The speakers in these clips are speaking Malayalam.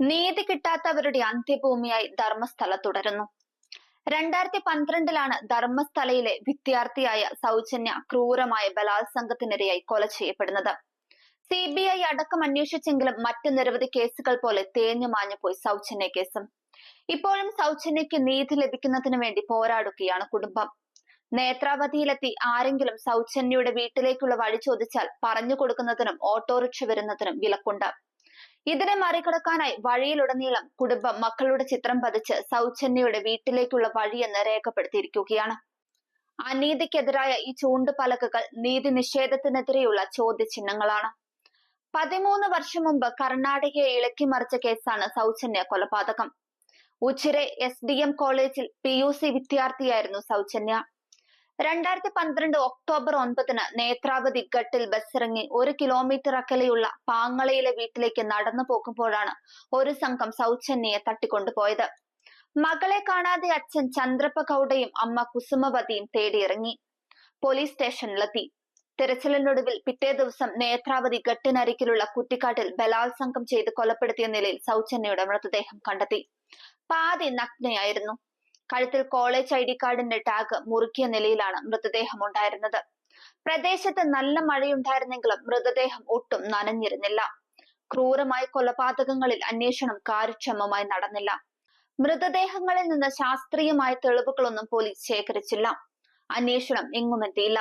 നീതി കിട്ടാത്തവരുടെ അന്ത്യഭൂമിയായി ധർമ്മസ്ഥല തുടരുന്നു. രണ്ടായിരത്തി പന്ത്രണ്ടിലാണ് ധർമ്മസ്ഥലയിലെ വിദ്യാർത്ഥിയായ സൗജന്യ ക്രൂരമായ ബലാത്സംഗത്തിനിരയായി കൊല ചെയ്യപ്പെടുന്നത്. സി ബി ഐ അടക്കം അന്വേഷിച്ചെങ്കിലും മറ്റു നിരവധി കേസുകൾ പോലെ തേഞ്ഞു മാഞ്ഞു പോയി സൗജന്യ കേസും. ഇപ്പോഴും സൗജന്യയ്ക്ക് നീതി ലഭിക്കുന്നതിന് വേണ്ടി പോരാടുകയാണ് കുടുംബം. നേത്രാവതിയിലെത്തി ആരെങ്കിലും സൗജന്യയുടെ വീട്ടിലേക്കുള്ള വഴി ചോദിച്ചാൽ പറഞ്ഞു കൊടുക്കുന്നതിനും ഓട്ടോറിക്ഷ വരുന്നതിനും വിലക്കുണ്ട്. ഇതിനെ മറികടക്കാനായി വഴിയിലുടനീളം കുടുംബം മക്കളുടെ ചിത്രം പതിച്ച് സൗജന്യയുടെ വീട്ടിലേക്കുള്ള വഴിയെന്ന് രേഖപ്പെടുത്തിയിരിക്കുകയാണ്. അനീതിക്കെതിരായ ഈ ചൂണ്ടുപലകകൾ നീതി നിഷേധത്തിനെതിരെയുള്ള ചോദ്യചിഹ്നങ്ങളാണ്. പതിമൂന്ന് വർഷം മുമ്പ് കർണാടകയെ ഇളക്കിമറിച്ച കേസാണ് സൗജന്യ കൊലപാതകം. ഉച്ചിരെ എസ് ഡി എം കോളേജിൽ പി യു സി വിദ്യാർത്ഥിയായിരുന്നു സൗജന്യ. രണ്ടായിരത്തി പന്ത്രണ്ട് ഒക്ടോബർ ഒൻപതിന് നേത്രാവതി ഘട്ടിൽ ബസ്സിറങ്ങി ഒരു കിലോമീറ്റർ അകലെയുള്ള പാങ്ങളയിലെ വീട്ടിലേക്ക് നടന്നു പോകുമ്പോഴാണ് ഒരു സംഘം സൗജന്യയെ തട്ടിക്കൊണ്ടുപോയത് മകളെ കാണാതെ അച്ഛൻ ചന്ദ്രപ്പ ഗൌഡയും അമ്മ കുസുമവതിയും തേടിയിറങ്ങി. പോലീസ് സ്റ്റേഷനിലെത്തി. തിരച്ചിലിനൊടുവിൽ പിറ്റേ ദിവസം നേത്രാവതി ഘട്ടിനരികിലുള്ള കുറ്റിക്കാട്ടിൽ ബലാത്സംഗം ചെയ്ത് കൊലപ്പെടുത്തിയ നിലയിൽ സൗജന്യയുടെ മൃതദേഹം കണ്ടെത്തി. പാതി നഗ്നയായിരുന്നു. കഴുത്തിൽ കോളേജ് ഐ ഡി കാർഡിന്റെ ടാഗ് മുറുക്കിയ നിലയിലാണ് മൃതദേഹം ഉണ്ടായിരുന്നത്. പ്രദേശത്ത് നല്ല മഴയുണ്ടായിരുന്നെങ്കിലും മൃതദേഹം ഒട്ടും നനഞ്ഞിരുന്നില്ല. ക്രൂരമായ കൊലപാതകങ്ങളിൽ അന്വേഷണം കാര്യക്ഷമമായി നടന്നില്ല. മൃതദേഹങ്ങളിൽ നിന്ന് ശാസ്ത്രീയമായ തെളിവുകളൊന്നും പോലീസ് ശേഖരിച്ചില്ല. അന്വേഷണം എങ്ങുമെത്തിയില്ല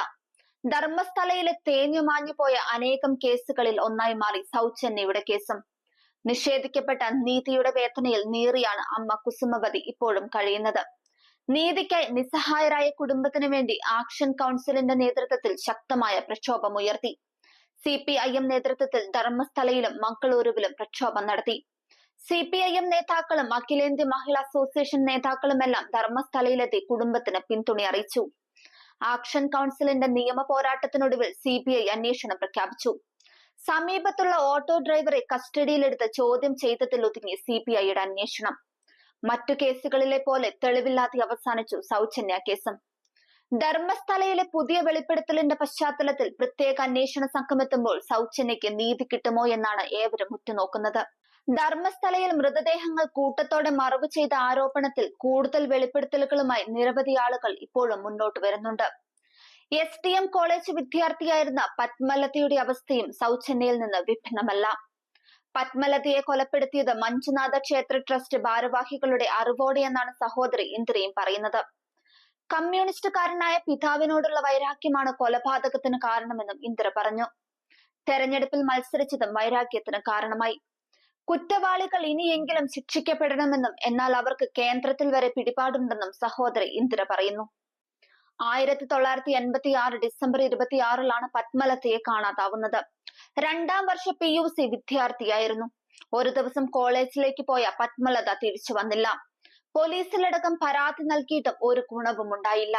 ധർമ്മസ്ഥലയിലെ തേഞ്ഞുമാഞ്ഞു പോയ അനേകം കേസുകളിൽ ഒന്നായി മാറി സൗജന്യയുടെ കേസും. നിഷേധിക്കപ്പെട്ട നീതിയുടെ വേദനയിൽ നീറിയാണ് അമ്മ കുസുമവതി ഇപ്പോഴും കഴിയുന്നത്. നീതിക്കായി നിസ്സഹായരായ കുടുംബത്തിന് വേണ്ടി ആക്ഷൻ കൗൺസിലിന്റെ നേതൃത്വത്തിൽ ശക്തമായ പ്രക്ഷോഭം ഉയർത്തി. സി പി ഐ എം നേതൃത്വത്തിൽ ധർമ്മസ്ഥലയിലും മംഗളൂരുവിലും പ്രക്ഷോഭം നടത്തി. സി പി ഐ എം നേതാക്കളും അഖിലേന്ത്യ മഹിളാ അസോസിയേഷൻ നേതാക്കളുമെല്ലാം ധർമ്മസ്ഥലയിലെത്തി കുടുംബത്തിന് പിന്തുണ അറിയിച്ചു. ആക്ഷൻ കൗൺസിലിന്റെ നിയമ പോരാട്ടത്തിനൊടുവിൽ സി ബി ഐ അന്വേഷണം പ്രഖ്യാപിച്ചു. സമീപത്തുള്ള ഓട്ടോ ഡ്രൈവറെ കസ്റ്റഡിയിലെടുത്ത് ചോദ്യം ചെയ്തതിൽ ഒതുങ്ങി സി ബി ഐയുടെ അന്വേഷണം. മറ്റു കേസുകളിലെ പോലെ തെളിവില്ലാതെ അവസാനിച്ചു സൗജന്യ കേസും. ധർമ്മസ്ഥലയിലെ പുതിയ വെളിപ്പെടുത്തലിന്റെ പശ്ചാത്തലത്തിൽ പ്രത്യേക അന്വേഷണ സംഘം എത്തുമ്പോൾ സൗജന്യയ്ക്ക് നീതി കിട്ടുമോ എന്നാണ് ഏവരും ഉറ്റുനോക്കുന്നത്. ധർമ്മസ്ഥലയിൽ മൃതദേഹങ്ങൾ കൂട്ടത്തോടെ മറവ് ചെയ്ത ആരോപണത്തിൽ കൂടുതൽ വെളിപ്പെടുത്തലുകളുമായി നിരവധി ആളുകൾ ഇപ്പോഴും മുന്നോട്ട് വരുന്നുണ്ട്. എസ് ഡി എം കോളേജ് വിദ്യാർത്ഥിയായിരുന്ന പത്മലതയുടെ അവസ്ഥയും സൗജന്യയിൽ നിന്ന് വിഭിന്നമല്ല. പത്മലതയെ കൊലപ്പെടുത്തിയത് മഞ്ജുനാഥ ക്ഷേത്ര ട്രസ്റ്റ് ഭാരവാഹികളുടെ അറിവോടെയെന്നാണ് സഹോദരി ഇന്ദ്രയും പറയുന്നത്. കമ്മ്യൂണിസ്റ്റുകാരനായ പിതാവിനോടുള്ള വൈരാഗ്യമാണ് കൊലപാതകത്തിന് കാരണമെന്നും ഇന്ദ്ര പറഞ്ഞു. തെരഞ്ഞെടുപ്പിൽ മത്സരിച്ചതും വൈരാഗ്യത്തിന് കാരണമായി. കുറ്റവാളികൾ ഇനിയെങ്കിലും ശിക്ഷിക്കപ്പെടണമെന്നും എന്നാൽ അവർക്ക് കേന്ദ്രത്തിൽ വരെ പിടിപാടുണ്ടെന്നും സഹോദരി ഇന്ദിര പറയുന്നു. ആയിരത്തി തൊള്ളായിരത്തി എൺപത്തി ആറ് ഡിസംബർ ഇരുപത്തിയാറിലാണ് പത്മലതയെ കാണാതാവുന്നത്. രണ്ടാം വർഷ പി യു സി വിദ്യാർത്ഥിയായിരുന്നു. ഒരു ദിവസം കോളേജിലേക്ക് പോയ പത്മലത തിരിച്ചു വന്നില്ല. പോലീസിലടക്കം പരാതി നൽകിയിട്ടും ഒരു ഗുണവും ഉണ്ടായില്ല.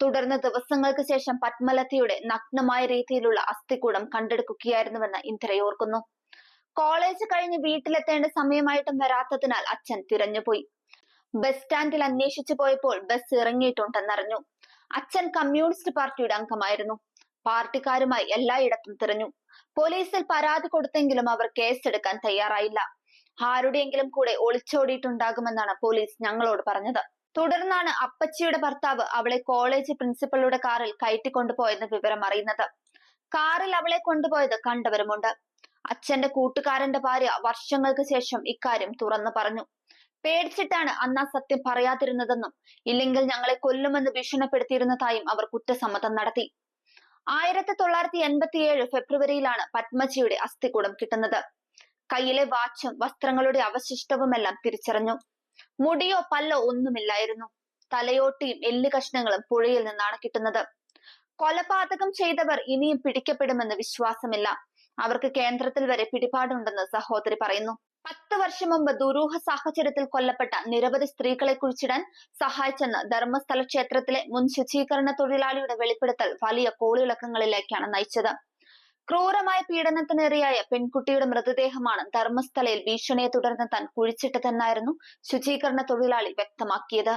തുടർന്ന് ദിവസങ്ങൾക്ക് ശേഷം പത്മലതയുടെ നഗ്നമായ രീതിയിലുള്ള അസ്ഥികൂടം കണ്ടെടുക്കുകയായിരുന്നുവെന്ന് ഇന്ദ്രയോർക്കുന്നു കോളേജ് കഴിഞ്ഞ് വീട്ടിലെത്തേണ്ട സമയമായിട്ടും വരാത്തതിനാൽ അച്ഛൻ തിരഞ്ഞുപോയി. ബസ് സ്റ്റാൻഡിൽ അന്വേഷിച്ചു പോയപ്പോൾ ബസ് ഇറങ്ങിയിട്ടുണ്ടെന്നറിഞ്ഞു. അച്ഛൻ കമ്മ്യൂണിസ്റ്റ് പാർട്ടിയുടെ അംഗമായിരുന്നു. പാർട്ടിക്കാരുമായി എല്ലായിടത്തും തിരഞ്ഞു. പോലീസിൽ പരാതി കൊടുത്തെങ്കിലും അവർ കേസെടുക്കാൻ തയ്യാറായില്ല. ആരുടെയെങ്കിലും കൂടെ ഒളിച്ചോടിയിട്ടുണ്ടാകുമെന്നാണ് പോലീസ് ഞങ്ങളോട് പറഞ്ഞത്. തുടർന്നാണ് അപ്പച്ചിയുടെ ഭർത്താവ് അവളെ കോളേജ് പ്രിൻസിപ്പളുടെ കാറിൽ കയറ്റിക്കൊണ്ടുപോയെന്ന് വിവരം അറിയുന്നത്. കാറിൽ അവളെ കൊണ്ടുപോയത് കണ്ടവരുമുണ്ട്. അച്ഛന്റെ കൂട്ടുകാരന്റെ ഭാര്യ വർഷങ്ങൾക്ക് ശേഷം ഇക്കാര്യം തുറന്നു പറഞ്ഞു. പേടിച്ചിട്ടാണ് അന്ന് ആ സത്യം പറയാതിരുന്നതെന്നും ഇല്ലെങ്കിൽ ഞങ്ങളെ കൊല്ലുമെന്ന് ഭീഷണിപ്പെടുത്തിയിരുന്നതായും അവർ കുറ്റസമ്മതം നടത്തി. ആയിരത്തി തൊള്ളായിരത്തി എൺപത്തിയേഴ് ഫെബ്രുവരിയിലാണ് പത്മജിയുടെ അസ്ഥികൂടം കിട്ടുന്നത്. കയ്യിലെ വാച്ചും വസ്ത്രങ്ങളുടെ അവശിഷ്ടവുമെല്ലാം തിരിച്ചറിഞ്ഞു. മുടിയോ പല്ലോ ഒന്നുമില്ലായിരുന്നു. തലയോട്ടിയും എല്ല് കഷ്ണങ്ങളും പുഴയിൽ നിന്നാണ് കിട്ടുന്നത്. കൊലപാതകം ചെയ്തവർ ഇനിയും പിടിക്കപ്പെടുമെന്ന് വിശ്വാസമില്ല. അവർക്ക് കേന്ദ്രത്തിൽ വരെ പിടിപാടുണ്ടെന്ന് സഹോദരി പറയുന്നു. പത്ത് വർഷം മുമ്പ് ദുരൂഹ സാഹചര്യത്തിൽ കൊല്ലപ്പെട്ട നിരവധി സ്ത്രീകളെ കുഴിച്ചിടാൻ സഹായിച്ചെന്ന് ധർമ്മസ്ഥല ക്ഷേത്രത്തിലെ മുൻ ശുചീകരണ തൊഴിലാളിയുടെ വെളിപ്പെടുത്തൽ വലിയ കോളിളക്കങ്ങളിലേക്കാണ് നയിച്ചത്. ക്രൂരമായ പീഡനത്തിനിരയായ പെൺകുട്ടിയുടെ മൃതദേഹമാണ് ധർമ്മസ്ഥലയിൽ ഭീഷണിയെ തുടർന്ന് താൻ കുഴിച്ചിട്ടതെന്നായിരുന്നു ശുചീകരണ തൊഴിലാളി വ്യക്തമാക്കിയത്.